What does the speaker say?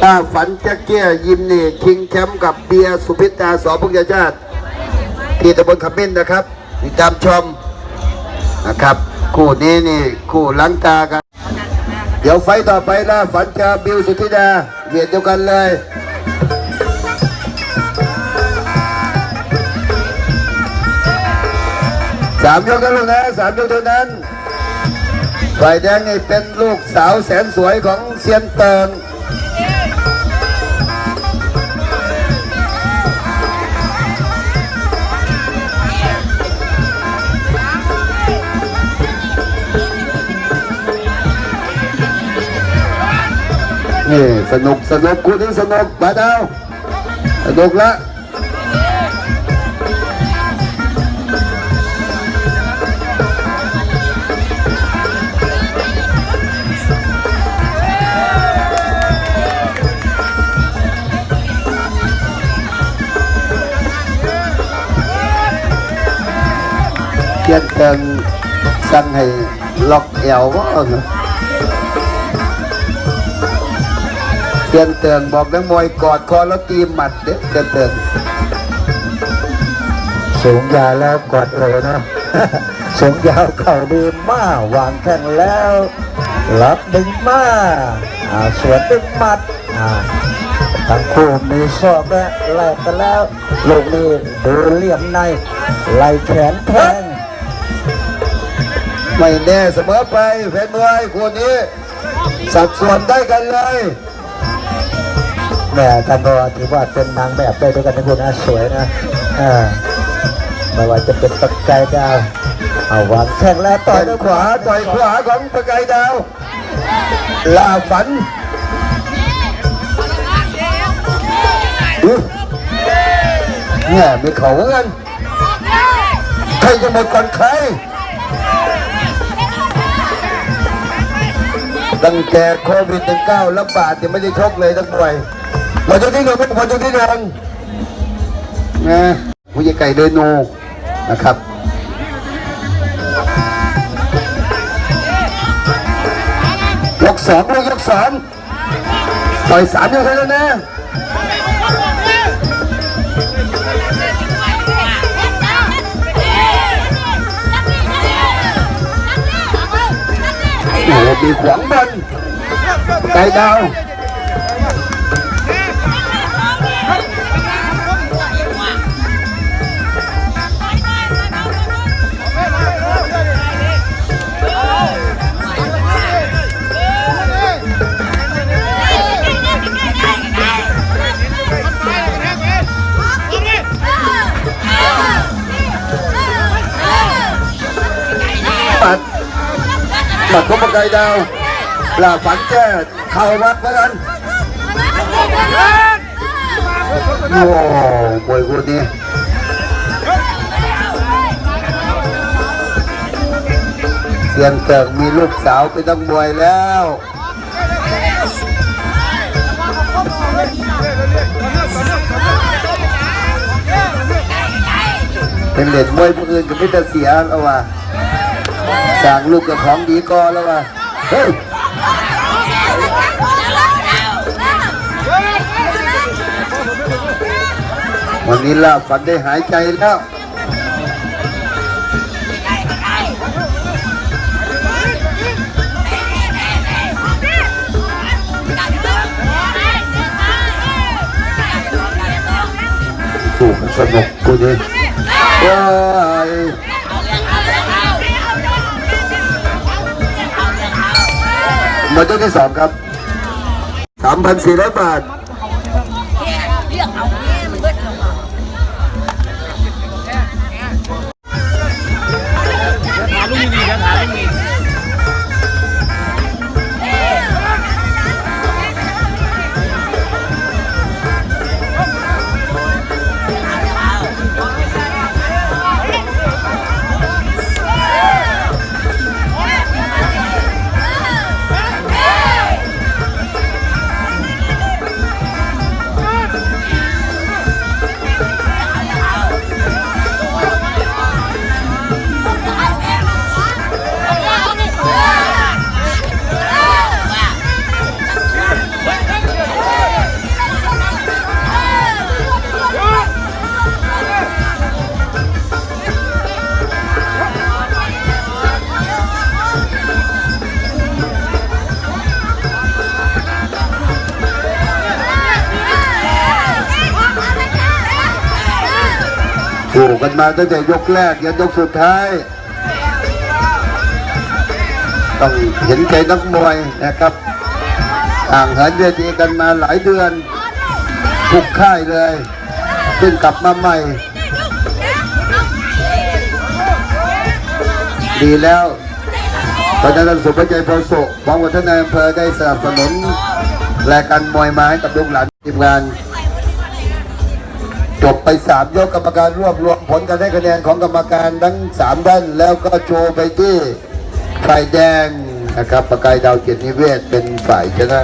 ถ้าฝันแจ๊กเกี้ยยิมนี่คิงแชมป์กับเบียร์สุพิตาสอพุกยาชาติ ที่ตำบลขมิ้นนะครับติดตามชมนะครับ คู่นี้นี่คู่หลังตากัน เดี๋ยวไฟต่อไปล่าฝันจะบิวสุธิดาเวียดเดียวกันเลยสามยกกันลูกนะสามยกเท่านั้นฝ่ายแดงนี่เป็นลูกสาวแสนสวยของเซียนเติง นี่สนุกสนุกคู่นี้สนุกบาดาวสนุกละเพียนเติงสั่งให้ล็อกแอวว่าเนอะเพียนเติงบอกนักมวยกอดคอแล้วตีหมัดเด็กเพียนเติงสูงยาวแล้วกดเลยนะสูงยาวเข่าดีมากวางแข้งแล้วรับดึงมาอ่าสวนดึงหมัดอ่าทั้งคู่มีศอกและแลกกันแล้วลูกนี้ดูเหลี่ยมในไหลแขนแทงไม่แน่เสมอไปแฟนมวยคู่นี้สัดส่วนได้กันเลย แม่ท่านก็ถือว่าเป็นนางแบบได้ด้วยกันนะคุณนะสวยนะอ่าไม่ว่าจะเป็นตะไกรดาวเอาวางแข้งแล้วต่อยด้วยขวาต่อยขวาของประกายดาวลาฝันเนี่ยมีเขาเหมือนกันใครจะหมดก่อนใครตั้งแต่โควิด19ระบาดยังไม่ได้ชกเลยทั้งหน่ มาจุดที่หนึ่งมาจุดที่หนึ่งนะผู้ใหญ่ไก่เดโนนะครับยกสองเลยยกสองต่อยสามยกเท่านั้นนะโอ้โหมีขวางบอลไก่ดาว ปัดพบประกายดาวลาฝันแก้เข่าวัดเหมือนกันโอ้มวยคู่นี้เสียนเกิงมีลูกสาวเป็นนักมวยแล้วเป็นเด็ดมวยผู้อื่นก็ไม่จะเสียแล้วว่ะ สั่งลูกกับของดีกอแล้วว่ะเฮ้ยวันนี้ลาฝันได้หายใจแล้วถูกสนุกกูดิว้า มายกที่สองครับสามพันสี่ร้อยบาท สู้กันมาตั้งแต่ยกแรกยันยกสุดท้าย ต้องเห็นใจนักมวยนะครับห่างเหินเวทีกันมาหลายเดือนทุกค่ายเลยขึ้นกลับมาใหม่ ดีแล้วเพระฉะนั้นสุภใจพอสุหวังว่าท่านนายอำเภอได้สนับสนุนรายการมวยมาให้กับลูกหลานทีมงาน จบไปสามยกกรรมการรวบรวมผลการได้คะแนนของกรรมการทั้งสามด้านแล้วก็โชว์ไปที่ฝ่ายแดงนะครับประกายดาวเกียรตินิเวศเป็นฝ่ายชนะ